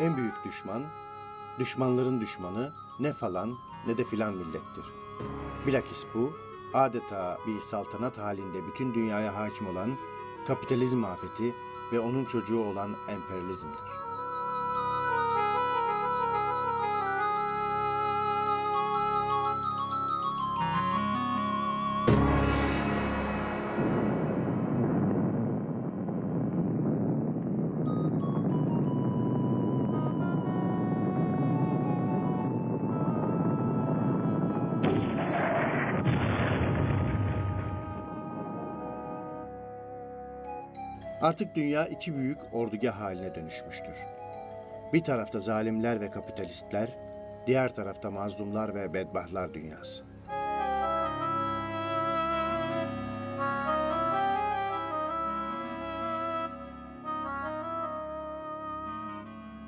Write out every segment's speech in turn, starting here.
En büyük düşman, düşmanların düşmanı ne falan ne de filan millettir. Bilakis bu, adeta bir saltanat halinde bütün dünyaya hakim olan kapitalizm afeti ve onun çocuğu olan emperyalizmdir. Artık dünya iki büyük ordugah haline dönüşmüştür. Bir tarafta zalimler ve kapitalistler, diğer tarafta mazlumlar ve bedbahtlar dünyası.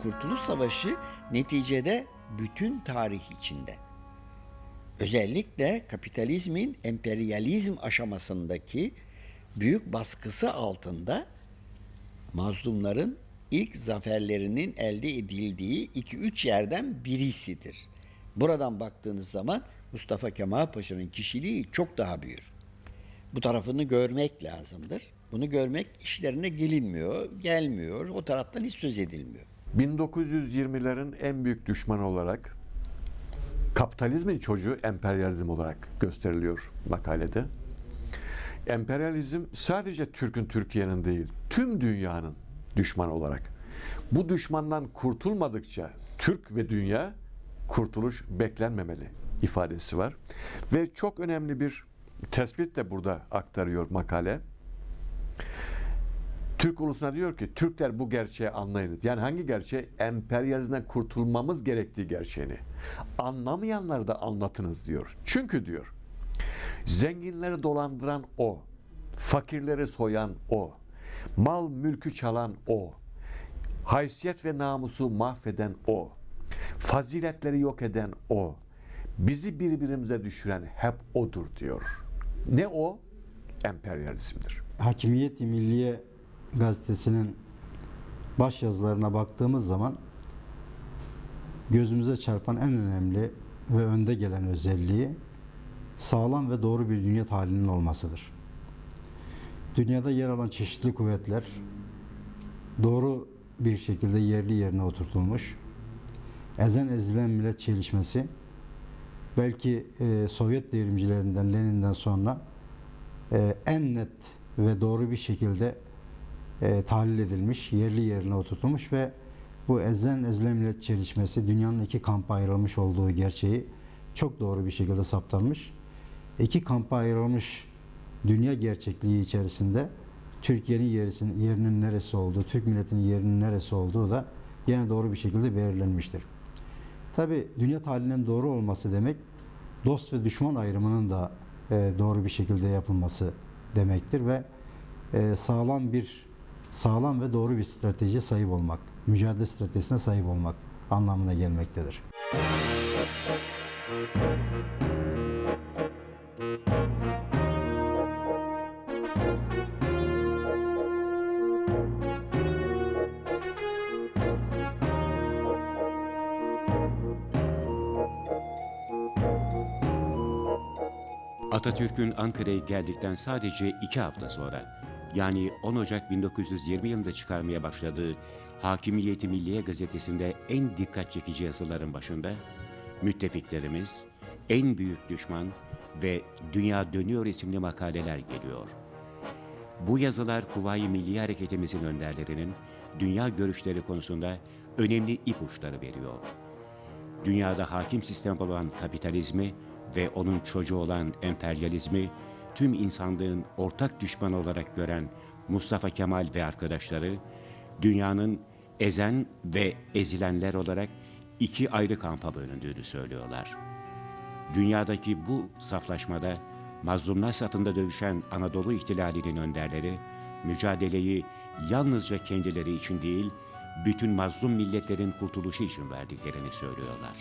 Kurtuluş Savaşı neticede bütün tarih içinde. Özellikle kapitalizmin emperyalizm aşamasındaki büyük baskısı altında mazlumların ilk zaferlerinin elde edildiği 2-3 yerden birisidir. Buradan baktığınız zaman Mustafa Kemal Paşa'nın kişiliği çok daha büyür. Bu tarafını görmek lazımdır. Bunu görmek işlerine gelinmiyor, gelmiyor. O taraftan hiç söz edilmiyor. 1920'lerin en büyük düşmanı olarak kapitalizmin çocuğu emperyalizm olarak gösteriliyor makalede. Emperyalizm sadece Türk'ün Türkiye'nin değil, tüm dünyanın düşmanı olarak. Bu düşmandan kurtulmadıkça Türk ve dünya kurtuluş beklenmemeli ifadesi var. Ve çok önemli bir tespit de burada aktarıyor makale. Türk ulusuna diyor ki Türkler bu gerçeği anlayınız. Yani hangi gerçeği? Emperyalizmden kurtulmamız gerektiği gerçeğini. Anlamayanları da anlatınız diyor. Çünkü diyor zenginleri dolandıran o, fakirleri soyan o, mal mülkü çalan o, haysiyet ve namusu mahveden o, faziletleri yok eden o, bizi birbirimize düşüren hep odur diyor. Ne o? Emperyalizmdir. Hakimiyet-i Milliye gazetesinin baş yazılarına baktığımız zaman gözümüze çarpan en önemli ve önde gelen özelliği sağlam ve doğru bir dünya halinin olmasıdır. Dünyada yer alan çeşitli kuvvetler doğru bir şekilde yerli yerine oturtulmuş. Ezen ezilen millet çelişmesi belki e, Sovyet devrimcilerinden Lenin'den sonra e, en net ve doğru bir şekilde e, tahlil edilmiş, yerli yerine oturtulmuş ve bu ezen ezilen millet çelişmesi dünyanın iki kampa ayrılmış olduğu gerçeği çok doğru bir şekilde saptanmış. İki kampa ayrılmış dünya gerçekliği içerisinde Türkiye'nin yerisinin, yerinin neresi olduğu, Türk milletinin yerinin neresi olduğu da yine doğru bir şekilde belirlenmiştir. Tabi dünya tahlilinin doğru olması demek dost ve düşman ayrımının da e, doğru bir şekilde yapılması demektir ve e, sağlam bir sağlam ve doğru bir stratejiye sahip olmak, mücadele stratejisine sahip olmak anlamına gelmektedir. Atatürk'ün Ankara'ya geldikten sadece iki hafta sonra, yani 10 Ocak 1920 yılında çıkarmaya başladığı Hakimiyeti Milliye gazetesinde en dikkat çekici yazıların başında, müttefiklerimiz, en büyük düşman ve Dünya Dönüyor isimli makaleler geliyor. Bu yazılar Kuvayi Milli Hareketimizin önderlerinin dünya görüşleri konusunda önemli ipuçları veriyor. Dünyada hakim sistem olan kapitalizmi ve onun çocuğu olan emperyalizmi tüm insanlığın ortak düşmanı olarak gören Mustafa Kemal ve arkadaşları dünyanın ezen ve ezilenler olarak iki ayrı kampa bölündüğünü söylüyorlar. Dünyadaki bu saflaşmada mazlumlar safında dövüşen Anadolu ihtilalinin önderleri mücadeleyi yalnızca kendileri için değil, bütün mazlum milletlerin kurtuluşu için verdiklerini söylüyorlar.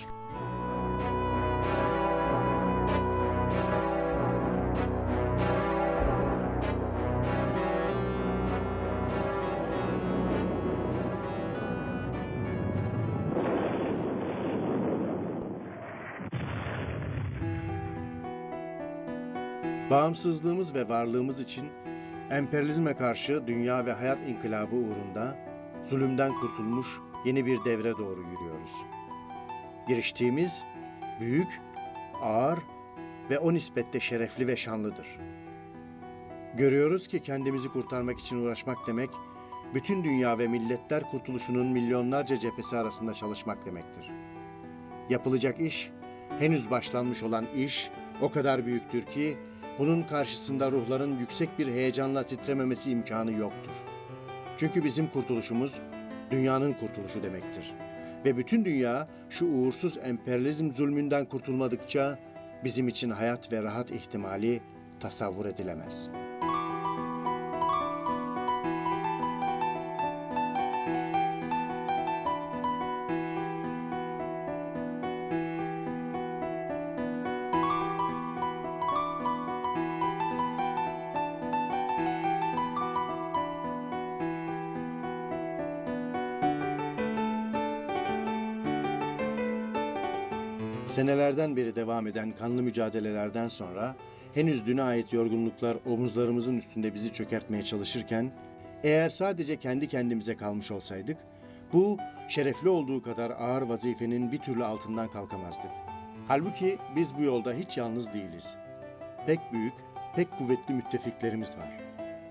Bağımsızlığımız ve varlığımız için emperyalizme karşı dünya ve hayat inkılabı uğrunda zulümden kurtulmuş yeni bir devre doğru yürüyoruz. Giriştiğimiz büyük, ağır ve o nispette şerefli ve şanlıdır. Görüyoruz ki kendimizi kurtarmak için uğraşmak demek, bütün dünya ve milletler kurtuluşunun milyonlarca cephesi arasında çalışmak demektir. Yapılacak iş, henüz başlanmış olan iş o kadar büyüktür ki bunun karşısında ruhların yüksek bir heyecanla titrememesi imkanı yoktur. Çünkü bizim kurtuluşumuz dünyanın kurtuluşu demektir. Ve bütün dünya şu uğursuz emperyalizm zulmünden kurtulmadıkça bizim için hayat ve rahat ihtimali tasavvur edilemez. Senelerden beri devam eden kanlı mücadelelerden sonra henüz düne ait yorgunluklar omuzlarımızın üstünde bizi çökertmeye çalışırken eğer sadece kendi kendimize kalmış olsaydık bu şerefli olduğu kadar ağır vazifenin bir türlü altından kalkamazdık. Halbuki biz bu yolda hiç yalnız değiliz. Pek büyük, pek kuvvetli müttefiklerimiz var.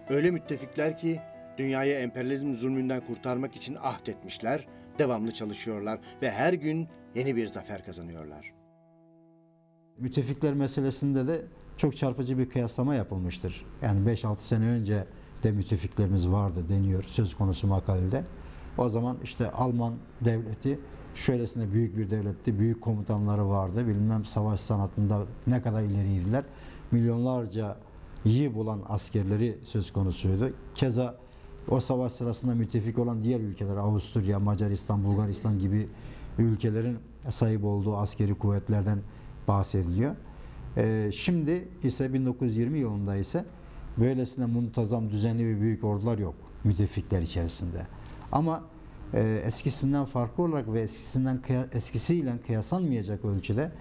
Öyle müttefikler ki dünyayı emperyalizm zulmünden kurtarmak için ahd etmişler, devamlı çalışıyorlar ve her gün yeni bir zafer kazanıyorlar. Müttefikler meselesinde de çok çarpıcı bir kıyaslama yapılmıştır. Yani 5-6 sene önce de müttefiklerimiz vardı deniyor söz konusu makalede. O zaman işte Alman devleti şöylesine büyük bir devletti, büyük komutanları vardı. Bilmem savaş sanatında ne kadar ileriydiler. Milyonlarca iyi bulan askerleri söz konusuydu. Keza o savaş sırasında müttefik olan diğer ülkeler Avusturya, Macaristan, Bulgaristan gibi ülkelerin sahip olduğu askeri kuvvetlerden bahsediliyor. Ee, şimdi ise 1920 yılında ise böylesine muntazam, düzenli ve büyük ordular yok müttefikler içerisinde. Ama e, eskisinden farklı olarak ve eskisinden eskisiyle kıyaslanmayacak ölçüde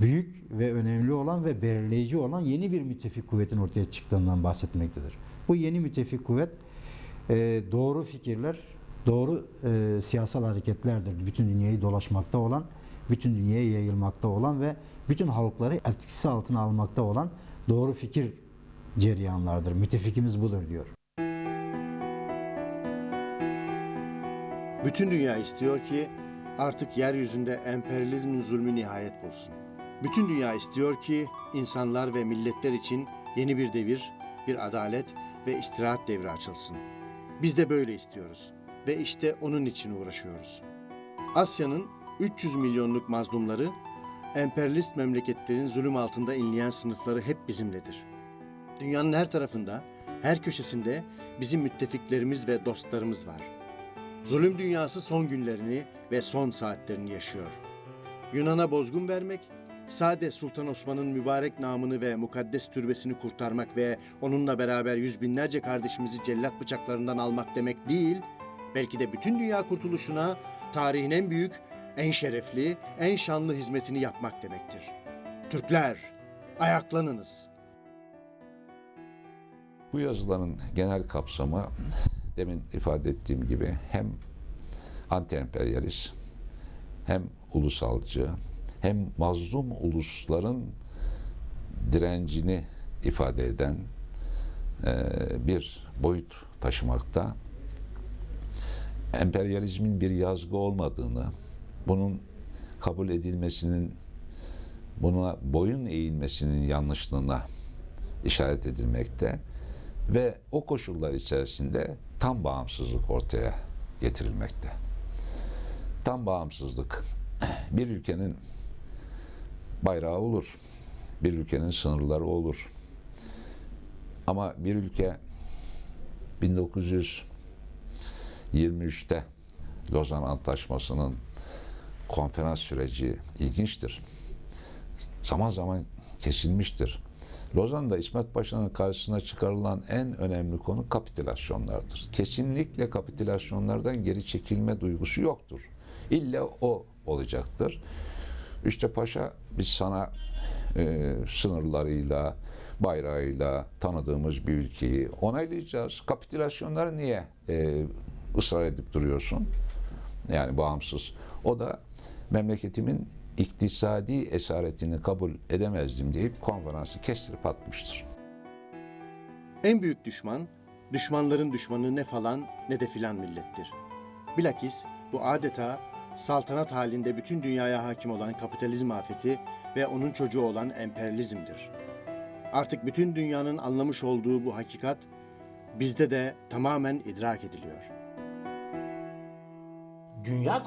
büyük ve önemli olan ve belirleyici olan yeni bir müttefik kuvvetin ortaya çıktığından bahsetmektedir. Bu yeni müttefik kuvvet e, doğru fikirler, doğru e, siyasal hareketlerdir. Bütün dünyayı dolaşmakta olan, bütün dünyaya yayılmakta olan ve bütün halkları etkisi altına almakta olan doğru fikir cereyanlardır. Müttefikimiz budur diyor. Bütün dünya istiyor ki artık yeryüzünde emperyalizmin zulmü nihayet bulsun. Bütün dünya istiyor ki insanlar ve milletler için yeni bir devir, bir adalet ve istirahat devri açılsın. Biz de böyle istiyoruz ve işte onun için uğraşıyoruz. Asya'nın 300 milyonluk mazlumları, emperyalist memleketlerin zulüm altında inleyen sınıfları hep bizimledir. Dünyanın her tarafında, her köşesinde bizim müttefiklerimiz ve dostlarımız var. Zulüm dünyası son günlerini ve son saatlerini yaşıyor. Yunan'a bozgun vermek, sade Sultan Osman'ın mübarek namını ve mukaddes türbesini kurtarmak ve onunla beraber yüz binlerce kardeşimizi cellat bıçaklarından almak demek değil, belki de bütün dünya kurtuluşuna tarihin en büyük, en şerefli, en şanlı hizmetini yapmak demektir. Türkler, ayaklanınız. Bu yazıların genel kapsamı demin ifade ettiğim gibi hem anti-emperyalist hem ulusalcı hem mazlum ulusların direncini ifade eden eee, bir boyut taşımakta. Emperyalizmin bir yazgı olmadığını, bunun kabul edilmesinin, buna boyun eğilmesinin yanlışlığına işaret edilmekte ve o koşullar içerisinde tam bağımsızlık ortaya getirilmekte. Tam bağımsızlık bir ülkenin bayrağı olur. Bir ülkenin sınırları olur. Ama bir ülke 1923'te Lozan Antlaşması'nın konferans süreci ilginçtir. Zaman zaman kesilmiştir. Lozan'da İsmet Paşa'nın karşısına çıkarılan en önemli konu kapitülasyonlardır. Kesinlikle kapitülasyonlardan geri çekilme duygusu yoktur. İlla o olacaktır. İşte paşa biz sana e, sınırlarıyla, bayrağıyla tanıdığımız bir ülkeyi onaylayacağız. Kapitülasyonları niye e, ısrar edip duruyorsun? Yani bağımsız. O da memleketimin iktisadi esaretini kabul edemezdim deyip konferansı kestirip atmıştır. En büyük düşman, düşmanların düşmanı ne falan ne de filan millettir. Bilakis bu adeta saltanat halinde bütün dünyaya hakim olan kapitalizm afeti ve onun çocuğu olan emperyalizmdir. Artık bütün dünyanın anlamış olduğu bu hakikat bizde de tamamen idrak ediliyor. Dünya